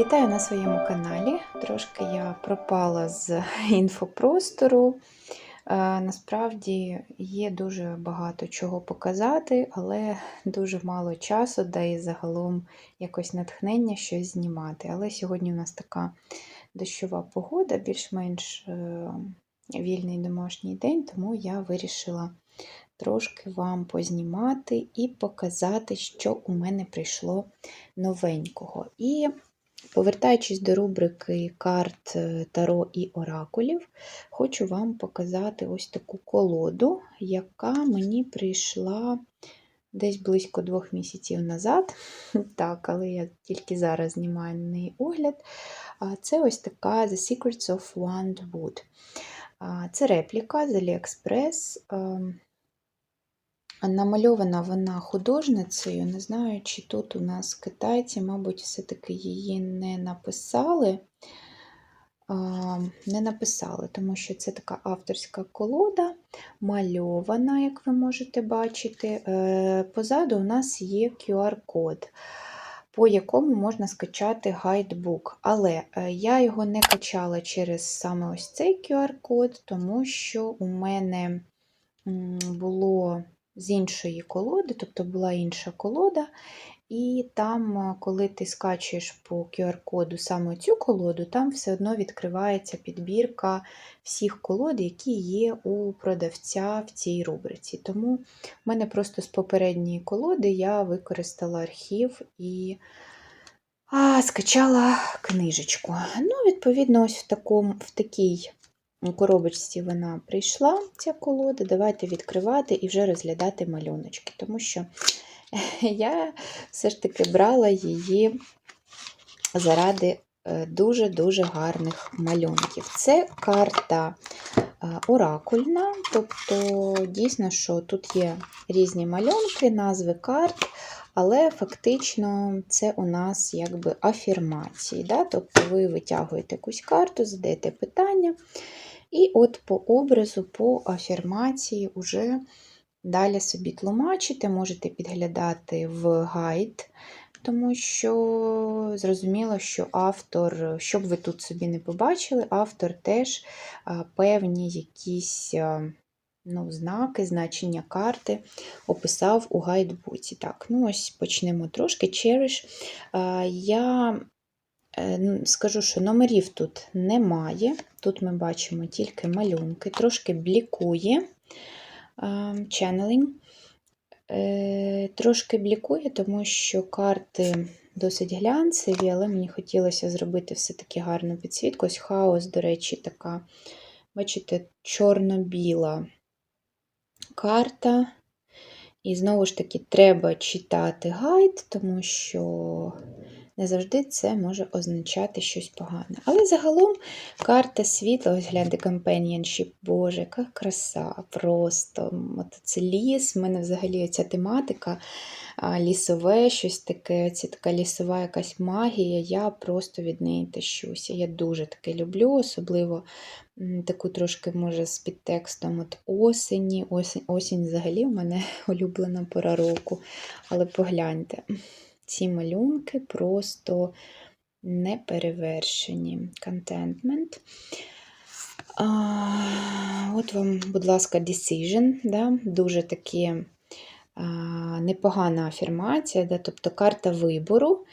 Вітаю на своєму каналі. Трошки я пропала з інфопростору. Е, Насправді є дуже багато чого показати, але дуже мало часу, да і загалом якось натхнення щось знімати. Але сьогодні у нас така дощова погода, більш-менш е, вільний домашній день, тому я вирішила трошки вам познімати і показати, що у мене прийшло новенького. І Повертаючись до рубрики карт е, Таро і Оракулів, хочу вам показати ось таку колоду, яка мені прийшла десь близько двох місяців назад. Так, але я тільки зараз знімаю на неї огляд. Це ось така The Secrets of Wand Wood. Це репліка з AliExpress. Намальована вона художницею. Не знаю, чи тут у нас китайці, мабуть, все-таки її не написали. Не написали, тому що це така авторська колода, мальована, як ви можете бачити. Е, позаду у нас є QR-код, по якому можна скачати гайдбук. Але е, я його не качала через саме ось цей QR-код, тому що у мене було з іншої колоди, тобто була інша колода, і там, коли ти скачуєш по QR-коду саме цю колоду, там все одно відкривається підбірка всіх колод, які є у продавця в цій рубриці. Тому в мене просто з попередньої колоди я використала архів і а, скачала книжечку. Ну, Відповідно, ось в, такому, в такій коробочці вона прийшла, ця колода. Давайте відкривати і вже розглядати малюночки, тому що я все ж таки брала її заради е, дуже-дуже гарних малюнків. Це карта е, оракульна, тобто, дійсно, що тут є різні малюнки, назви карт. Але фактично це у нас якби афірмації. Да? Тобто ви витягуєте якусь карту, задаєте питання, і от по образу, по афірмації вже далі собі тлумачите, можете підглядати в гайд, тому що зрозуміло, що автор, щоб ви тут собі не побачили, автор теж певні якісь ну, знаки, значення карти описав у гайдбуці. Так, ну ось почнемо трошки. Cherish. Я скажу, що номерів тут немає. Тут ми бачимо тільки малюнки, трошки блікує ченнелінг. Трошки блікує, тому що карти досить глянцеві, але мені хотілося зробити все-таки гарну підсвітку. Ось хаос, до речі, така, бачите, чорно-біла карта. І знову ж таки, треба читати гайд, тому що не завжди це може означати щось погане. Але загалом карта світла, ось гляньте, companionship, Боже, яка краса, просто. Це ліс, в мене взагалі ця тематика, лісове, щось таке, це така лісова якась магія, я просто від неї тащуся. Я дуже таке люблю, особливо таку трошки, може, з підтекстом от осені. Осінь, осінь взагалі в мене улюблена пора року. Але погляньте ці малюнки просто неперевершені. Contentment. От вам, будь ласка, decision. Да? Дуже такі а, непогана афірмація, да? тобто карта вибору.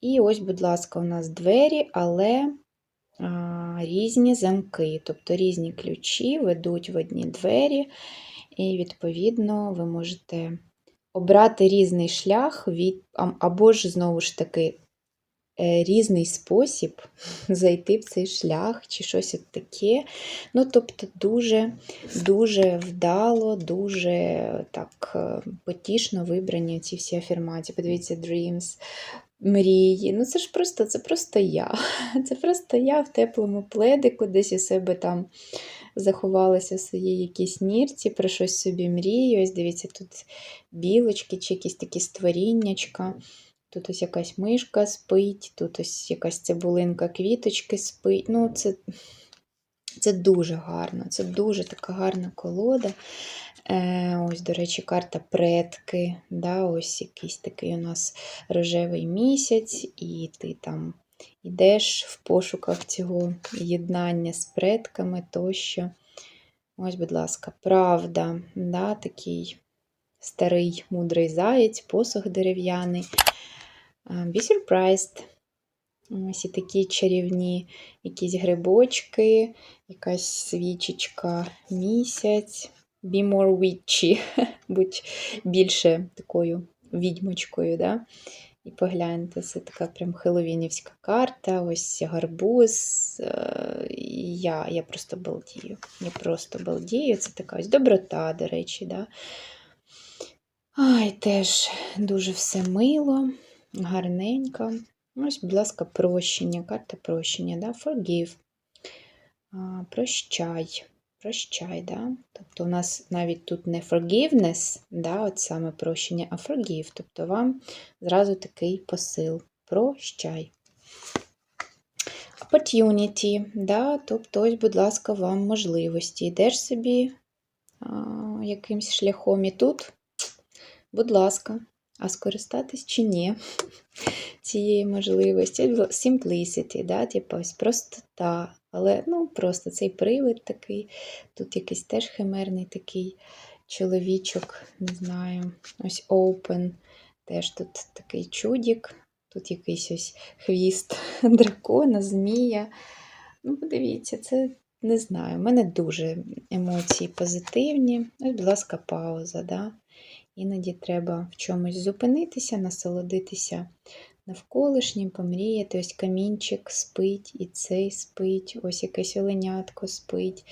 І ось, будь ласка, у нас двері, але а, різні замки, тобто різні ключі ведуть в одні двері, і, відповідно, ви можете обрати різний шлях від, або ж, знову ж таки, е, різний спосіб зайти в цей шлях, чи щось от таке. Ну, тобто, дуже дуже вдало, дуже так е, потішно вибрані ці всі афірмації. Подивіться, Dreams. Мрії, ну це ж просто це просто я. Це просто я в теплому пледику, десь у себе там заховалася в своїй якійсь нірці, про щось собі мрію. Ось дивіться, тут білочки чи якісь такі створіннячка. Тут ось якась мишка спить, тут ось якась цибулинка квіточки спить. Ну, Це це дуже гарно, це дуже така гарна колода. Е, Ось, до речі, карта предки. Да, Ось якийсь такий у нас рожевий місяць, і ти там йдеш в пошуках цього єднання з предками тощо. Ось, будь ласка, правда, да, такий старий мудрий заєць, посох дерев'яний. Be surprised. Ось і такі чарівні якісь грибочки, якась свічечка, місяць. Be more witchy. Будь більше такою відьмочкою. Да? І погляньте, це така прям хеловінівська карта, ось гарбуз. Е, Я я просто балдію. Я просто балдію. Це така ось доброта, до речі. Да? Ай, теж дуже все мило, гарненько. Ось, будь ласка, прощення, карта прощення, да? forgive. Прощай. Прощай, да? Тобто у нас навіть тут не forgiveness, да, от саме прощення, а forgive. Тобто вам зразу такий посил. Прощай. Opportunity, да, тобто, ось, будь ласка, вам можливості. Йдеш собі а, якимсь шляхом і тут, будь ласка, а скористатись чи ні цієї можливості. Simplicity, да, типу, ось простота. Але ну, просто цей привид такий, тут якийсь теж химерний такий чоловічок, не знаю, ось open, теж тут такий чудік, тут якийсь ось хвіст дракона, змія. Ну, подивіться, це не знаю. У мене дуже емоції позитивні. Ось, будь ласка, пауза. Да? Іноді треба в чомусь зупинитися, насолодитися навколишнім, помріяти. Ось камінчик спить, і цей спить, ось якесь оленятко спить,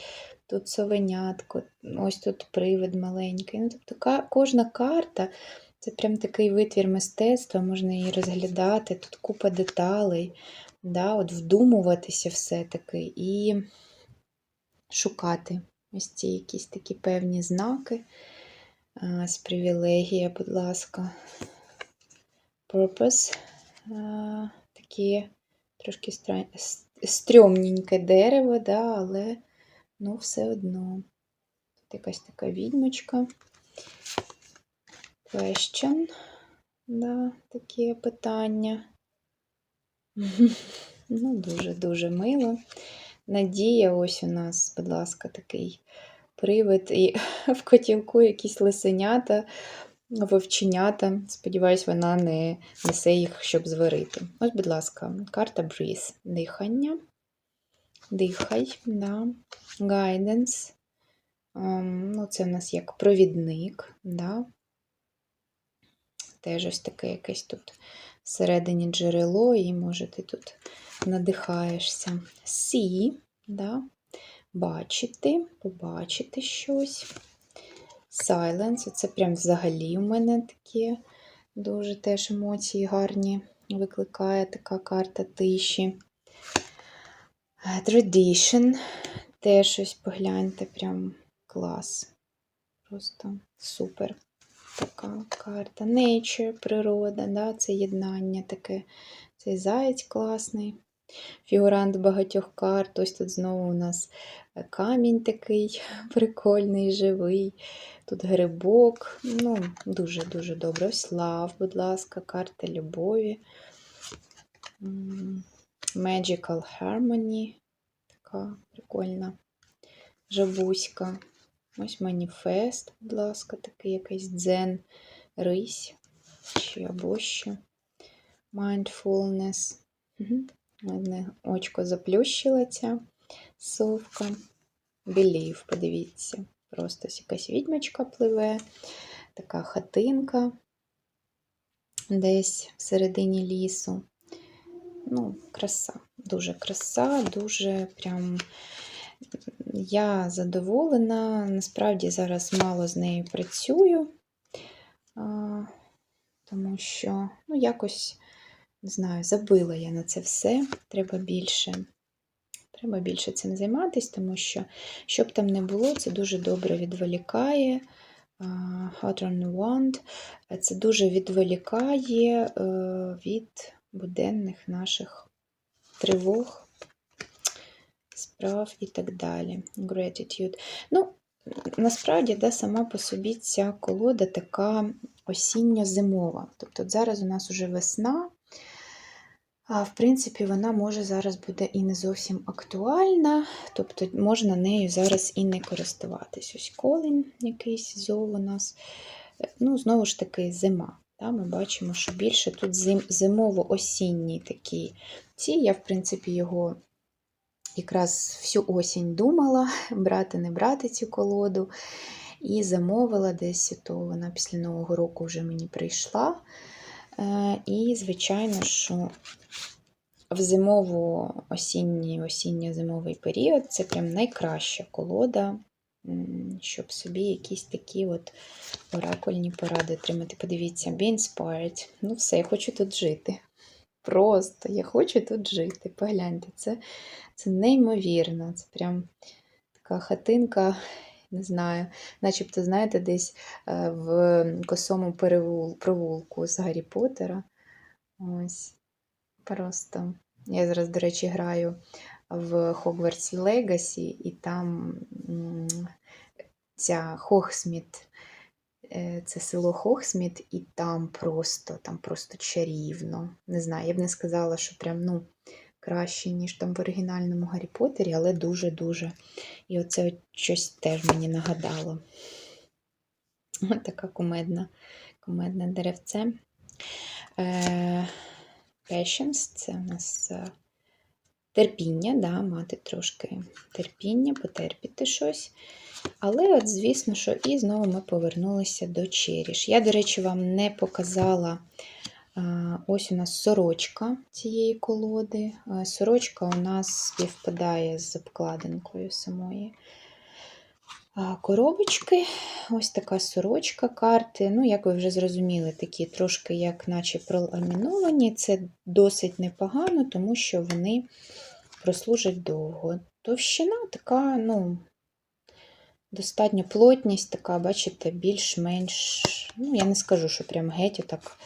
тут совенятко, ось тут привид маленький. Ну, Тобто кожна карта це прям такий витвір мистецтва, можна її розглядати, тут купа деталей, да, от вдумуватися все-таки і шукати ось ці якісь такі певні знаки. З привілегія, будь ласка. Purpose такі трошки стрьомненьке дерево, да, але ну, все одно. Тут якась така відьмочка. Question, да, такі питання. Ну, дуже-дуже мило. Надія, ось у нас, будь ласка, такий привид, і в котілку якісь лисенята вовченята. Сподіваюсь, вона не несе їх, щоб зварити. Ось, будь ласка, карта Breeze. Дихання. Дихай, да. Guidance. Um, ну, Це в нас як провідник. Да. Теж ось таке якесь тут всередині джерело, і може ти тут надихаєшся. See, да. бачити, побачити щось. Silence. Це прям взагалі у мене такі дуже теж емоції гарні викликає така карта тиші. Tradition. Теж щось погляньте, прям клас. Просто супер. Така карта. Nature, природа, да, це єднання таке. Цей заєць класний. Фігурант багатьох карт. Ось тут знову у нас камінь такий прикольний, живий. Тут грибок. Ну, Дуже-дуже добре. Ось лав, будь ласка, карта любові. Magical Harmony. Така прикольна жабуська. Ось маніфест, будь ласка, такий якийсь дзен, рись чи або що. Mindfulness. Одне очко заплющила ця совка. Believe, подивіться. Просто якась відьмочка пливе, така хатинка десь всередині лісу. Ну, краса, дуже краса, дуже прям я задоволена. Насправді зараз мало з нею працюю, тому що, ну, якось, не знаю, забила я на це все. Треба більше Треба більше цим займатися, тому що, щоб там не було, це дуже добре відволікає. Hot on Wand. Це дуже відволікає е, від буденних наших тривог, справ і так далі. Gratitude. Ну, Насправді, да, сама по собі ця колода така осінньо-зимова. Тобто зараз у нас уже весна, В принципі, вона може зараз буде і не зовсім актуальна, тобто можна нею зараз і не користуватись. Ось колін якийсь зов у нас. Ну, знову ж таки, зима. Та, Ми бачимо, що більше тут зим, зимово-осінні такі ці. Я, в принципі, його якраз всю осінь думала, брати, не брати цю колоду. І замовила десь, то вона після Нового року вже мені прийшла. Е, І, звичайно, що в зимово-осінній, осінньо-зимовий період це прям найкраща колода, щоб собі якісь такі от оракульні поради отримати. Подивіться, be inspired. Ну все, я хочу тут жити. Просто я хочу тут жити. Погляньте, це, це неймовірно. Це прям така хатинка, не знаю, начебто, знаєте, десь е, в косому провулку з Гаррі Поттера. Ось. Просто. Я зараз, до речі, граю в Hogwarts Legacy, і там ця Хохсміт, е, це село Хохсміт, і там просто, там просто чарівно. Не знаю, я б не сказала, що прям, ну, краще, ніж там в оригінальному Гаррі Поттері, але дуже-дуже. І оце щось теж мені нагадало. Ось така кумедна, кумедне деревце. Е, Patience – це у нас е, терпіння, да, мати трошки терпіння, потерпіти щось. Але, от, звісно, що і знову ми повернулися до черіш. Я, до речі, вам не показала. Ось у нас сорочка цієї колоди. Сорочка у нас співпадає з обкладинкою самої коробочки. Ось така сорочка карти. Ну, як ви вже зрозуміли, такі трошки, як наче проламіновані. Це досить непогано, тому що вони прослужать довго. Товщина така, ну, достатньо плотність така, бачите, більш-менш, ну, я не скажу, що прям геть отак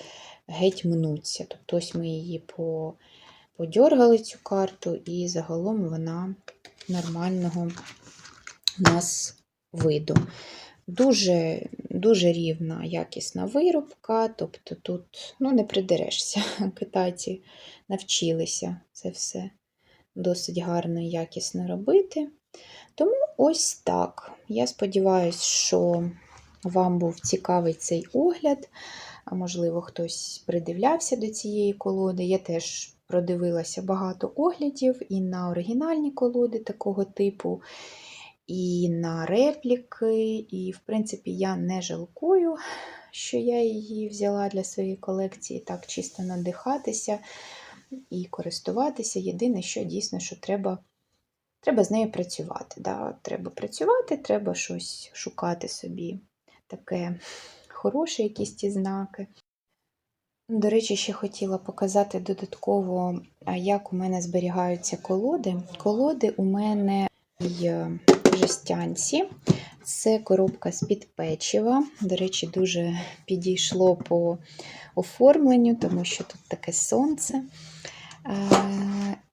геть мнуться. Тобто ось ми її по, подьоргали цю карту, і загалом вона нормального нас виду. Дуже, дуже рівна, якісна виробка, тобто тут ну, не придерешся. Китайці навчилися це все досить гарно і якісно робити. Тому ось так. Я сподіваюся, що вам був цікавий цей огляд. А можливо, хтось придивлявся до цієї колоди. Я теж продивилася багато оглядів і на оригінальні колоди такого типу, і на репліки. І, в принципі, я не жалкую, що я її взяла для своєї колекції, так чисто надихатися і користуватися. Єдине, що дійсно, що треба. Треба з нею працювати. Да? Треба працювати, треба щось шукати собі таке хороше, якісь ті знаки. До речі, ще хотіла показати додатково, як у мене зберігаються колоди. Колоди у мене в жестянці. Це коробка з-під печива. До речі, дуже підійшло по оформленню, тому що тут таке сонце. Е,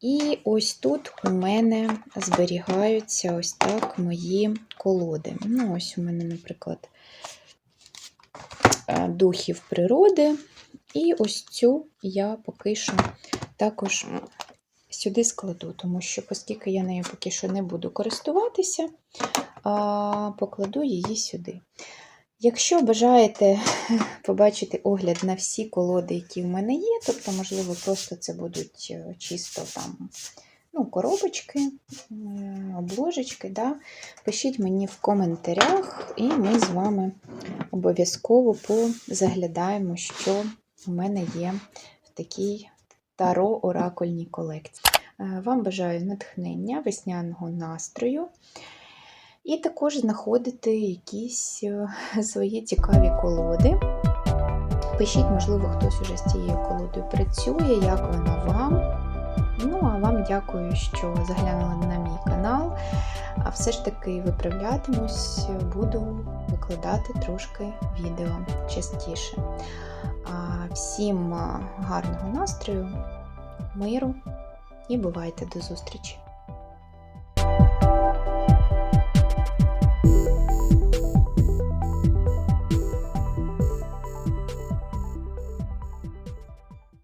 І ось тут у мене зберігаються ось так мої колоди. Ну, ось у мене, наприклад, е, духів природи. І ось цю я поки що також сюди складу, тому що, оскільки я нею поки що не буду користуватися, покладу її сюди. Якщо бажаєте побачити огляд на всі колоди, які в мене є, тобто, можливо, просто це будуть е, чисто там ну, коробочки, е, обложечки, да? пишіть мені в коментарях, і ми з вами обов'язково позаглядаємо, що у мене є в такій таро-оракульній колекції. Е, Вам бажаю натхнення, весняного настрою. І також знаходити якісь е, свої цікаві колоди. Пишіть, можливо, хтось уже з цією колодою працює, як вона вам. Дякую, що заглянули на мій канал. А все ж таки виправлятимусь, буду викладати трошки відео частіше. Всім гарного настрою, миру і бувайте до зустрічі!